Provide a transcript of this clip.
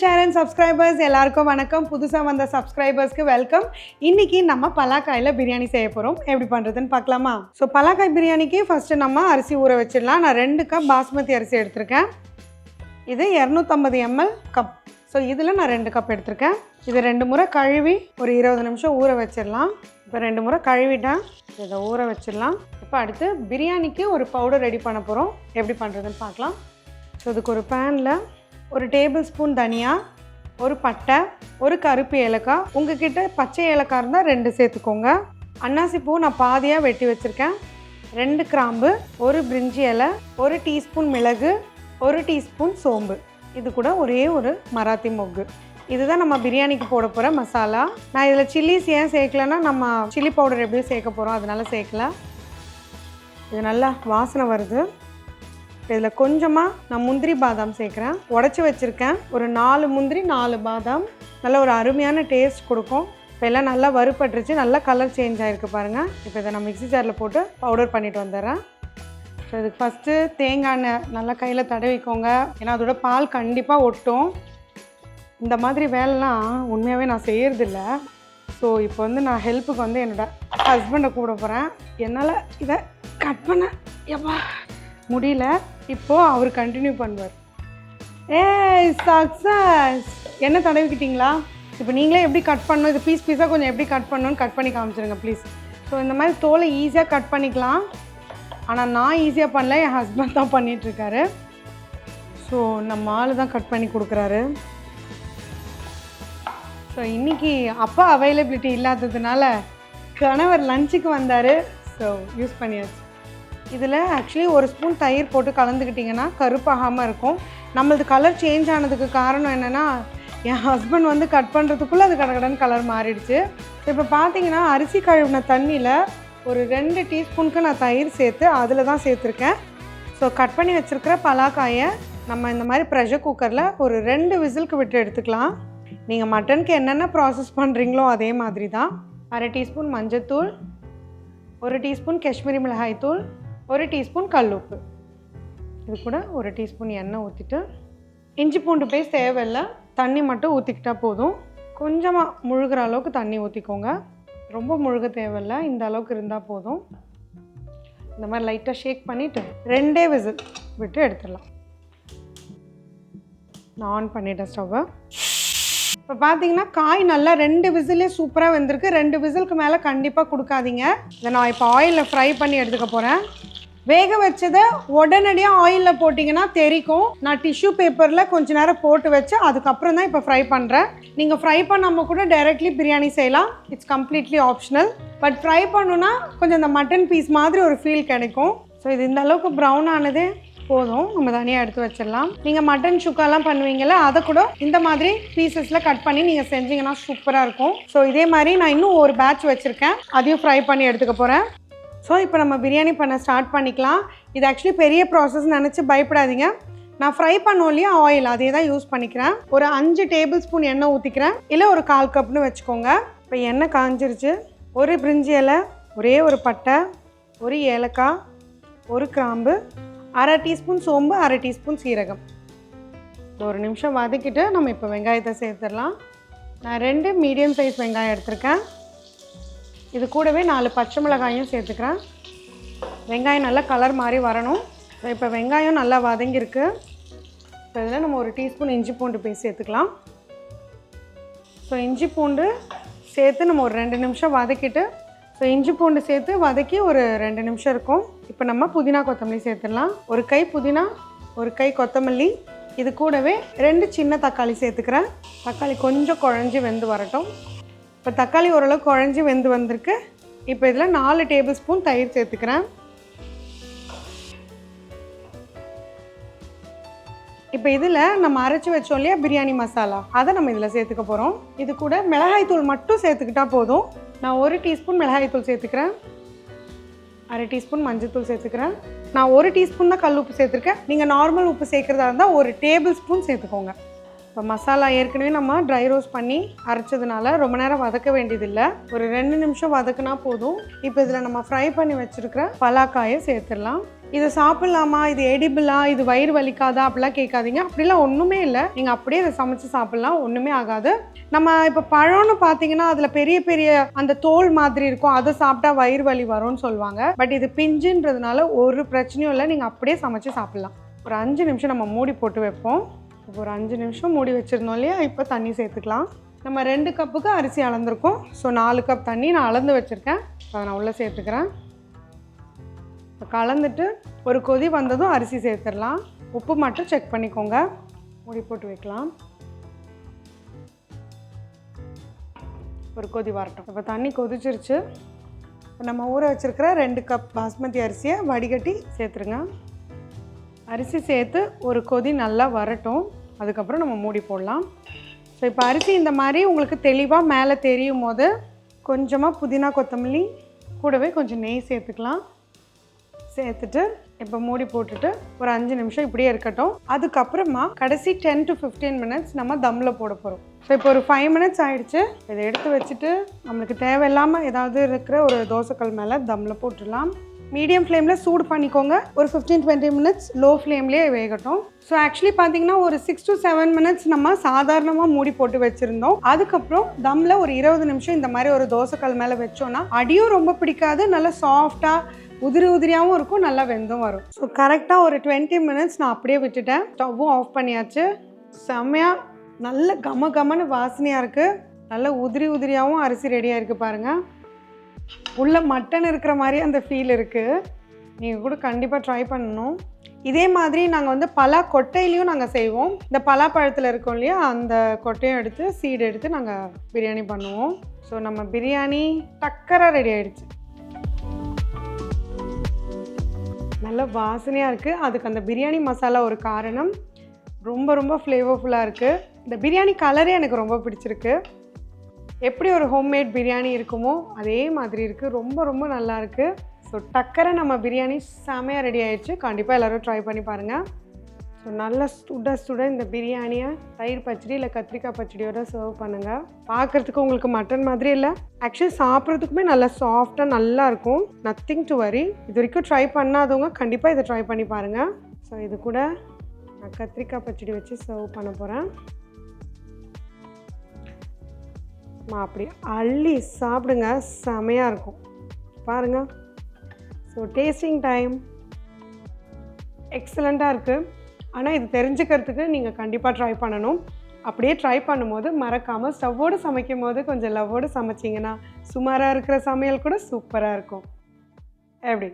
Channel subscribers எல்லாருக்கும் வணக்கம். புதுசாக வந்த சப்ஸ்கிரைபர்ஸ்க்கு வெல்கம் இன்னைக்கு நம்ம பலாக்காயில் பிரியாணி செய்ய போகிறோம் எப்படி பண்ணுறதுன்னு பார்க்கலாமா? ஸோ பலாக்காய் பிரியாணிக்கு ஃபஸ்ட்டு நம்ம அரிசி ஊற வச்சிடலாம். நான் ரெண்டு கப் பாஸ்மதி அரிசி எடுத்திருக்கேன். இது இரநூத்தம்பது எம்எல் கப் ஸோ இதில் நான் ரெண்டு கப் எடுத்திருக்கேன். இது ரெண்டு முறை கழுவி ஒரு இருபது நிமிஷம் ஊற வச்சிடலாம். இப்போ ரெண்டு முறை கழுவிட்டேன் இதை ஊற வச்சிடலாம். இப்போ அடுத்து பிரியாணிக்கு ஒரு பவுடர் ரெடி பண்ண போகிறோம் எப்படி பண்ணுறதுன்னு பார்க்கலாம். ஸோ இதுக்கு ஒரு பேனில் ஒரு டேபிள் ஸ்பூன் தனியா ஒரு பட்டை ஒரு கருப்பு ஏலக்காய். உங்ககிட்ட பச்சை ஏலக்காய் இருந்தால் ரெண்டு சேர்த்துக்கோங்க. அன்னாசி பூ நான் பாதியாக வெட்டி வச்சுருக்கேன். ரெண்டு கிராம்பு ஒரு பிரிஞ்சி இலை ஒரு டீஸ்பூன் மிளகு ஒரு டீஸ்பூன் சோம்பு. இது கூட ஒரே ஒரு மராத்தி மொக்கு. இதுதான் நம்ம பிரியாணிக்கு போட போகிற மசாலா. நான் இதில் சில்லிஸ் ஏன் சேர்க்கலன்னா நம்ம சில்லி பவுடர் எப்படியும் சேர்க்க போகிறோம் அதனால சேர்க்கல இது நல்லா வாசனை வருது. இதில் கொஞ்சமாக நான் முந்திரி பாதாம் சேர்க்குறேன். உடச்சி வச்சுருக்கேன். ஒரு நாலு முந்திரி நாலு பாதாம். நல்ல ஒரு அருமையான டேஸ்ட் கொடுக்கும். இப்போ எல்லாம் நல்லா வறுபட்டுருச்சு. நல்லா கலர் சேஞ்ச் ஆகிருக்கு பாருங்கள் இப்போ இதை நான் மிக்ஸி ஜாரில் போட்டு பவுடர் பண்ணிட்டு வந்துடுறேன். ஸோ இதுக்கு ஃபஸ்ட்டு தேங்காய் எண்ணெய் நல்லா கையில் தடவிக்கோங்க. ஏன்னா அதோட பால் கண்டிப்பாக ஒட்டும். இந்த மாதிரி வேலைலாம் உண்மையாகவே நான் செய்கிறதில்ல ஸோ இப்போ வந்து நான் ஹெல்ப்புக்கு வந்து என்னோட ஹஸ்பண்டை கூட போகிறேன் என்னால் இதை கட் பண்ண எப்பா முடியல. இப்போது அவர் கண்டினியூ பண்ணுவார். ஏ சக்ஸஸ் என்ன தடவிக்கிட்டீங்களா? இப்போ நீங்களே எப்படி கட் பண்ணணும்? இது பீஸ் பீஸாக கொஞ்சம் எப்படி கட் பண்ணணும்னு கட் பண்ணி காமிச்சிருங்க ப்ளீஸ் ஸோ இந்த மாதிரி தோலை ஈஸியாக கட் பண்ணிக்கலாம். ஆனால் நான் ஈஸியாக பண்ணல. என் ஹஸ்பண்ட் தான் பண்ணிகிட்ருக்காரு ஸோ நம்ம ஆள் தான் கட் பண்ணி கொடுக்குறாரு. ஸோ இன்றைக்கி அப்பா அவைலபிலிட்டி இல்லாததுனால கணவர் லஞ்சுக்கு வந்தார். ஸோ யூஸ் பண்ணியாச்சு. இதில் ஆக்சுவலி ஒரு ஸ்பூன் தயிர் போட்டு கலந்துக்கிட்டிங்கன்னா கருப்பாகாமல் இருக்கும். நம்மளது கலர் சேஞ்ச் ஆனதுக்கு காரணம் என்னென்னா என் ஹஸ்பண்ட் வந்து கட் பண்ணுறதுக்குள்ளே அது கடகடன்னு கலர் மாறிடுச்சு. இப்போ பார்த்தீங்கன்னா அரிசி கழுவின தண்ணியில் ஒரு ரெண்டு டீஸ்பூனுக்கு நான் தயிர் சேர்த்து அதில் தான் சேர்த்துருக்கேன். ஸோ கட் பண்ணி வச்சுருக்கிற பலாக்காயை நம்ம இந்த மாதிரி ப்ரெஷர் குக்கரில் ஒரு ரெண்டு விசிலுக்கு விட்டு எடுத்துக்கலாம். நீங்கள் மட்டனுக்கு என்னென்ன ப்ராசஸ் பண்ணுறீங்களோ அதே மாதிரி தான். அரை டீஸ்பூன் மஞ்சத்தூள் ஒரு டீஸ்பூன் காஷ்மீரி மிளகாய் தூள் ஒரு டீஸ்பூன் உப்பு இது கூட ஒரு டீஸ்பூன் எண்ணெய் ஊற்றிட்டு இஞ்சி பூண்டு பேஸ்ட் தேவையில்லை தண்ணி மட்டும் ஊற்றிக்கிட்டால் போதும். கொஞ்சமாக முழுகிற அளவுக்கு தண்ணி ஊற்றிக்கோங்க ரொம்ப முழுக தேவையில்லை இந்த அளவுக்கு இருந்தால் போதும். இந்த மாதிரி லைட்டாக ஷேக் பண்ணிவிட்டு ரெண்டே விசில் விட்டு எடுத்துடலாம். நான் ஆன் பண்ணிட்டேன் ஸ்டவ்வை இப்போ பார்த்தீங்கன்னா காய் நல்லா ரெண்டு விசிலே சூப்பராக வந்திருக்கு. ரெண்டு விசிலுக்கு மேலே கண்டிப்பாக கொடுக்காதீங்க. இதை நான் இப்போ ஆயிலில் ஃப்ரை பண்ணி எடுத்துக்க போகிறேன் வேக வச்சதை உடனடியாக ஆயிலில் போட்டிங்கன்னா தெரிக்கும். நான் டிஷ்யூ பேப்பரில் கொஞ்ச நேரம் போட்டு வச்சு அதுக்கப்புறம் தான் இப்போ ஃப்ரை பண்ணுறேன் நீங்கள் ஃப்ரை பண்ணாமல் கூட டைரெக்ட்லி பிரியாணி செய்யலாம். It's completely optional but fry பண்ணுன்னா கொஞ்சம் இந்த மட்டன் பீஸ் மாதிரி ஒரு ஃபீல் கிடைக்கும். ஸோ இது இந்த அளவுக்கு ப்ரௌன் ஆனது. போதும். நம்ம தனியாக எடுத்து வச்சிடலாம். நீங்கள் மட்டன் சுக்காலாம் பண்ணுவீங்கள்ல அதை கூட இந்த மாதிரி பீசஸில் கட் பண்ணி நீங்கள் செஞ்சீங்கன்னா சூப்பராக இருக்கும். ஸோ இதே மாதிரி நான் இன்னும் ஒரு பேட்ச் வச்சுருக்கேன். அதையும் ஃப்ரை பண்ணி எடுத்துக்க போகிறேன் ஸோ இப்போ நம்ம பிரியாணி பண்ண ஸ்டார்ட் பண்ணிக்கலாம். இது ஆக்சுவலி பெரிய ப்ராசஸ் நினச்சி பயப்படாதீங்க. நான் ஃப்ரை பண்ணோம் இல்லையா ஆயில் அதே தான் யூஸ் பண்ணிக்கிறேன். ஒரு அஞ்சு டேபிள் ஸ்பூன் எண்ணெய் ஊற்றிக்கிறேன் இல்லை ஒரு கால் கப்னு வச்சுக்கோங்க. இப்போ எண்ணெய் காஞ்சிருச்சு. ஒரு பிரிஞ்சி இலை ஒரே ஒரு பட்டை ஒரு ஏலக்காய் ஒரு கிராம்பு அரை டீஸ்பூன் சோம்பு அரை டீஸ்பூன் சீரகம். ஒரு நிமிஷம் வதக்கிட்டு நம்ம இப்போ வெங்காயத்தை சேர்த்துடலாம். நான் ரெண்டு மீடியம் சைஸ் வெங்காயம் எடுத்திருக்கேன். இது கூடவே நாலு பச்சை மிளகாயும் சேர்த்துக்கிறேன். வெங்காயம் நல்லா கலர் மாதிரி வரணும். இப்போ வெங்காயம் நல்லா வதங்கியிருக்கு. இப்போ இதில் நம்ம ஒரு டீஸ்பூன் இஞ்சி பூண்டு போய் சேர்த்துக்கலாம். ஸோ இஞ்சி பூண்டு சேர்த்து நம்ம ஒரு ரெண்டு நிமிஷம் வதக்கிட்டு ஸோ இஞ்சி பூண்டு சேர்த்து வதக்கி ஒரு ரெண்டு நிமிஷம் இருக்கும். இப்போ நம்ம புதினா கொத்தமல்லி சேர்த்துடலாம். ஒரு கை புதினா ஒரு கை கொத்தமல்லி. இது கூடவே ரெண்டு சின்ன தக்காளி சேர்த்துக்கிறேன். தக்காளி கொஞ்சம் குழஞ்சி வெந்து வரட்டும். இப்போ தக்காளி ஓரளவு குழஞ்சி வெந்து வந்திருக்கு. இப்போ இதில் நாலு டேபிள் ஸ்பூன் தயிர் சேர்த்துக்கிறேன். இப்போ இதில் நம்ம அரைச்சி வச்சோம் இல்லையா பிரியாணி மசாலா. அதை நம்ம இதில் சேர்த்துக்க போகிறோம். இது கூட மிளகாய் தூள் மட்டும் சேர்த்துக்கிட்டா போதும். நான் ஒரு டீஸ்பூன் மிளகாய்த்தூள் சேர்த்துக்கிறேன். அரை டீஸ்பூன் மஞ்சள்தூள் சேர்த்துக்கிறேன். நான் ஒரு டீஸ்பூன் தான் கல் உப்பு சேர்த்துருக்கேன். நீங்கள் நார்மல் உப்பு சேர்க்குறதா இருந்தால் ஒரு டேபிள் ஸ்பூன் சேர்த்துக்கோங்க. இப்போ மசாலா ஏற்கனவே நம்ம ட்ரை ரோஸ்ட் பண்ணி அரைச்சதுனால ரொம்ப நேரம் வதக்க வேண்டியதில்லை. ஒரு ரெண்டு நிமிஷம் வதக்குனா போதும். இப்போ இதில் நம்ம ஃப்ரை பண்ணி வச்சுருக்கிற பலாக்காயை சேர்த்துடலாம். இதை சாப்பிட்லாமா? இது எடிபிளா இது வயிறு வலிக்காதா? அப்படிலாம் கேட்காதீங்க. அப்படிலாம் ஒன்றுமே இல்லை. நீங்கள் அப்படியே இதை சமைச்சு சாப்பிட்லாம். ஒன்றுமே ஆகாது. நம்ம இப்போ பழம்னு பார்த்தீங்கன்னா அதில் பெரிய பெரிய அந்த தோல் மாதிரி இருக்கும். அதை சாப்பிட்டா வயிறு வலி வரும்னு சொல்லுவாங்க. பட் இது பிஞ்சுன்றதுனால ஒரு பிரச்சனையும் இல்லை. நீங்கள் அப்படியே சமைச்சு சாப்பிட்லாம். ஒரு அஞ்சு நிமிஷம் நம்ம மூடி போட்டு வைப்போம். இப்போ ஒரு அஞ்சு நிமிஷம் மூடி வச்சுருந்தோம் இல்லையா? இப்போ தண்ணி சேர்த்துக்கலாம். நம்ம ரெண்டு கப்புக்கு அரிசி அளந்திருக்கோம். ஸோ நாலு கப் தண்ணி நான் அளந்து வச்சுருக்கேன். அதை நான் உள்ளே சேர்த்துக்கிறேன். கலந்துட்டு ஒரு கொதி வந்ததும் அரிசி சேர்த்துடலாம். உப்பு மட்டும் செக் பண்ணிக்கோங்க. மூடி போட்டு வைக்கலாம். ஒரு கொதி வரட்டும். இப்போ தண்ணி கொதிச்சிருச்சு. இப்போ நம்ம ஊற வச்சுருக்கிற ரெண்டு கப் பாஸ்மதி அரிசியை வடிகட்டி சேர்த்துருங்க. அரிசி சேர்த்து ஒரு கொதி நல்லா வரட்டும். அதுக்கப்புறம் நம்ம மூடி போடலாம். ஸோ இப்போ அரிசி இந்த மாதிரி உங்களுக்கு தெளிவாக மேலே தெரியும் போது கொஞ்சமாக புதினா கொத்தமல்லி கூடவே கொஞ்சம் நெய் சேர்த்துக்கலாம். சேர்த்துட்டு இப்போ மூடி போட்டுட்டு ஒரு அஞ்சு நிமிஷம் இப்படியே இருக்கட்டும். அதுக்கப்புறமா கடைசி டென் டு ஃபிஃப்டீன் மினிட்ஸ் நம்ம தம்மில் போட போகிறோம் ஸோ இப்போ ஒரு ஃபைவ் மினிட்ஸ் ஆகிடுச்சு இதை எடுத்து வச்சுட்டு நம்மளுக்கு தேவையில்லாமல் ஏதாவது இருக்கிற ஒரு தோசைக்கல் மேலே தம்மில் போட்டுடலாம். மீடியம் ஃப்ளேமில் சூடு பண்ணிக்கோங்க. ஒரு ஃபிஃப்டீன் டுவெண்ட்டி மினிட்ஸ் லோ ஃப்ளேம்லேயே வேகட்டும். ஸோ ஆக்சுவலி பார்த்தீங்கன்னா ஒரு சிக்ஸ் டு செவன் மினிட்ஸ் நம்ம சாதாரணமாக மூடி போட்டு வச்சுருந்தோம். அதுக்கப்புறம் தம்மில் ஒரு இருபது நிமிஷம் இந்த மாதிரி ஒரு தோசைக்கல் மேலே வச்சோன்னா அடியும் ரொம்ப பிடிக்காது. நல்லா சாஃப்டாக உதிரி உதிரியாகவும் இருக்கும் நல்லா வெந்தும் வரும். ஸோ கரெக்டாக ஒரு டுவெண்ட்டி மினிட்ஸ் நான் அப்படியே விட்டுட்டேன். ஸ்டவ்வும் ஆஃப் பண்ணியாச்சு. செம்மையாக நல்ல கம கமன்னு வாசனையாக இருக்குது நல்ல உதிரி உதிரியாகவும் அரிசி ரெடியாக இருக்குது பாருங்கள் உள்ள மட்டன் இருக்கிற மாதிரி அந்த ஃபீல் இருக்குது நீங்கள் கூட கண்டிப்பாக ட்ரை பண்ணணும். இதே மாதிரி நாங்கள் வந்து பலா கொட்டையிலையும் நாங்கள் செய்வோம். இந்த பலாப்பழத்தில் இருக்கோம் இல்லையா அந்த கொட்டையும் எடுத்து சீடு எடுத்து நாங்கள் பிரியாணி பண்ணுவோம். ஸோ நம்ம பிரியாணி டக்கராக ரெடி ஆகிடுச்சு நல்ல வாசனையாக இருக்குது அதுக்கு அந்த பிரியாணி மசாலா ஒரு காரணம். ரொம்ப ரொம்ப ஃப்ளேவர்ஃபுல்லாக இருக்குது இந்த பிரியாணி கலரே எனக்கு ரொம்ப பிடிச்சிருக்கு. எப்படி ஒரு ஹோம்மேட் பிரியாணி இருக்குமோ அதே மாதிரி இருக்குது ரொம்ப ரொம்ப நல்லா இருக்குது ஸோ டக்கரை நம்ம பிரியாணி செமையாக ரெடி ஆயிடுச்சு. கண்டிப்பாக எல்லோரும் ட்ரை பண்ணி பாருங்கள் ஸோ நல்ல சுட சுட இந்த பிரியாணியை தயிர் பச்சடி இல்லை கத்திரிக்காய் பச்சடியோட சர்வ் பண்ணுங்கள் பார்க்குறதுக்கு உங்களுக்கு மட்டன் மாதிரி இல்லை. ஆக்சுவலி சாப்பிட்றதுக்குமே நல்லா சாஃப்டாக நல்லா இருக்கும். நத்திங் டு வரி இது வரைக்கும் ட்ரை பண்ணாதவங்க கண்டிப்பாக இதை ட்ரை பண்ணி பாருங்கள் ஸோ இது கூட நான் கத்திரிக்காய் பச்சடி வச்சு சர்வ் பண்ண போகிறேன் அப்படி அள்ளி சாப்பிடுங்க. செமையாக இருக்கும். பாருங்கள் ஸோ டேஸ்டிங் டைம் எக்ஸலண்ட்டாக இருக்குது ஆனால் இது தெரிஞ்சுக்கிறதுக்கு நீங்கள் கண்டிப்பாக ட்ரை பண்ணணும். அப்படியே ட்ரை பண்ணும்போது மறக்காமல் ஸ்டவ்வோடு சமைக்கும் போது கொஞ்சம் லவ்வோடு சமைச்சிங்கன்னா சுமாராக இருக்கிற சமையல் கூட சூப்பராக இருக்கும். எப்படி?